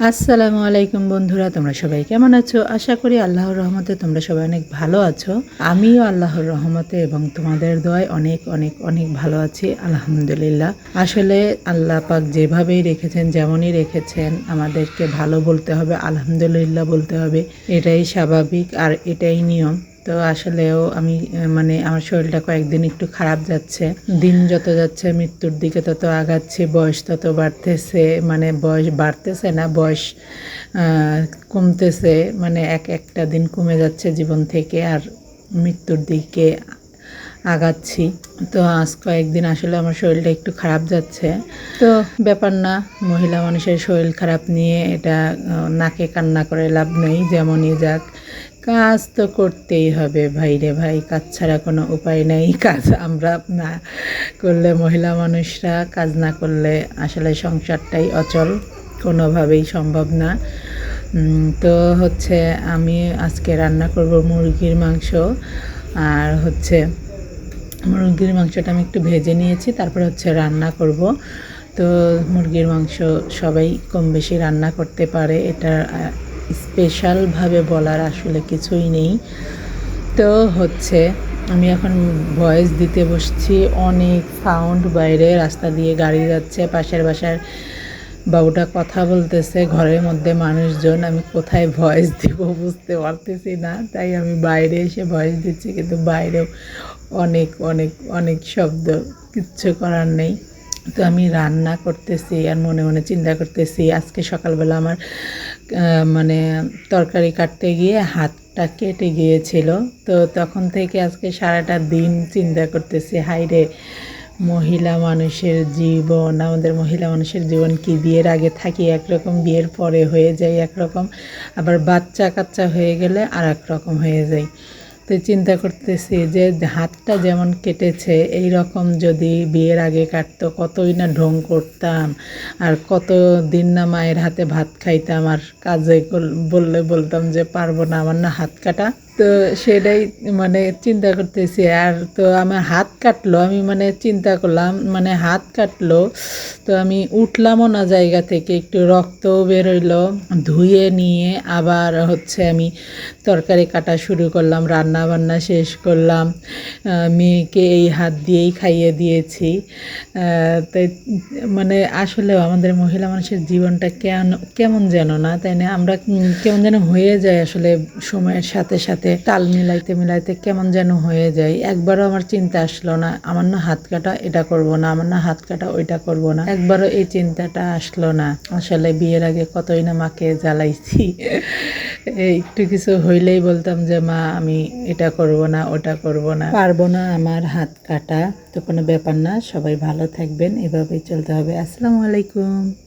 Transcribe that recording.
আসসালামু আলাইকুম বন্ধুরা, তোমরা সবাই কেমন আছো? আশা করি আল্লাহর রহমতে তোমরা সবাই অনেক ভালো আছো। আমিও আল্লাহর রহমতে এবং তোমাদের দোয়ায় অনেক অনেক অনেক ভালো আছি, আলহামদুলিল্লাহ। আসলে আল্লাহ পাক যেভাবেই রেখেছেন, যেমনই রেখেছেন, আমাদেরকে ভালো বলতে হবে, আলহামদুলিল্লাহ বলতে হবে। এটাই স্বাভাবিক আর এটাই নিয়ম। তো আসলেও আমি মানে আমার শরীরটা কয়েকদিন একটু খারাপ যাচ্ছে। দিন যত যাচ্ছে, মৃত্যুর দিকে তত আগাচ্ছে, বয়স তত বাড়তেছে মানে বয়স বাড়তেছে না, বয়স কমতেছে মানে এক একটা দিন কমে যাচ্ছে জীবন থেকে আর মৃত্যুর দিকে আগাচ্ছি। তো আজ কয়েকদিন আসলে আমার শরীরটা একটু খারাপ যাচ্ছে। তো ব্যাপার না, মহিলা মানুষের শরীর খারাপ নিয়ে এটা নাকে কান্না করে লাভ নেই, যেমনই যাক। কাজ তো করতেই হবে ভাই রে ভাই, কাজ ছাড়া কোনো উপায় নেই। কাজ আমরা না করলে মহিলা মানুষরা, কাজ না করলে আসলে সংসারটাই অচল, কোনোভাবেই সম্ভব না। তো হচ্ছে আমি আজকে রান্না করব মুরগির মাংস, আর হচ্ছে মুরগির মাংসটা আমি একটু ভেজে নিয়েছি, তারপর হচ্ছে রান্না করব। তো মুরগির মাংস সবাই কম বেশি রান্না করতে পারে, এটা স্পেশালভাবে বলার আসলে কিছুই নেই। তো হচ্ছে, আমি এখন ভয়েস দিতে বসছি, অনেক সাউন্ড বাইরে, রাস্তা দিয়ে গাড়ি যাচ্ছে, পাশের বাসার বাবুটা কথা বলতেছে, ঘরের মধ্যে মানুষজন, আমি কোথায় ভয়েস দিব বুঝতে পারতেছি না, তাই আমি বাইরে এসে ভয়েস দিচ্ছি, কিন্তু বাইরেও অনেক অনেক অনেক শব্দ, কিচ্ছু করার নেই। তো আমি রান্না করতেছি আর মনে মনে চিন্তা করতেছি, আজকে সকালবেলা আমার মানে তরকারি কাটতে গিয়ে হাতটা কেটে গিয়েছিল। তো তখন থেকে আজকে সারাটা দিন চিন্তা করতেছি হাইরে মহিলা মানুষের জীবন, আমাদের মহিলা মানুষের জীবন কি বিয়ের আগে থাকি একরকম, বিয়ের পরে হয়ে যায় একরকম, আবার বাচ্চা কাচ্চা হয়ে গেলে আর রকম হয়ে যায় তো চিন্তা করতেছি যে হাতটা যেমন কেটেছে এই রকম যদি বিয়ের আগে কাটতো, কতই না ঢং করতাম। আর কত দিন না মায়ের হাতে ভাত খাইতাম, আর কাজে বললে বলতাম যে পারব না, আমার না হাত কাটা তো সেটাই মানে চিন্তা করতেছি, আর তো আমার হাত কাটলো, আমি মানে চিন্তা করলাম মানে হাত কাটলো, তো আমি উঠলামও না জায়গা থেকে, একটু রক্তও বেরোইলো ধুয়ে নিয়ে আবার হচ্ছে আমি তরকারি কাটা শুরু করলাম রান্না বান্না শেষ করলাম মেয়েকে এই হাত দিয়েই খাইয়ে দিয়েছি তাই মানে আসলেও আমাদের মহিলা মানুষের জীবনটা কেন, কেমন যেন না, তাই না? আমরা কেমন যেন হয়ে যায় আসলে সময়ের সাথে সাথে। তাল মিলাইতে মিলাইতে কেমন যেন হয়ে যায়। একবারও আমার চিন্তা আসলো না, আমার না হাত কাটা এটা করব না, আমার না হাত কাটা ওইটা করব না। একবারও এই চিন্তাটা আসলো না। আসলে বিয়ের আগে কতই না মাকে জ্বালাইছি। একটু কিছু হইলেই বলতাম যে, মা, আমি এটা করব না, ওটা করব না। পারব না আমার হাত কাটা, তো কোনো ব্যাপার না, সবাই ভালো থাকবেন, এভাবেই চলতে হবে। আসসালামু আলাইকুম।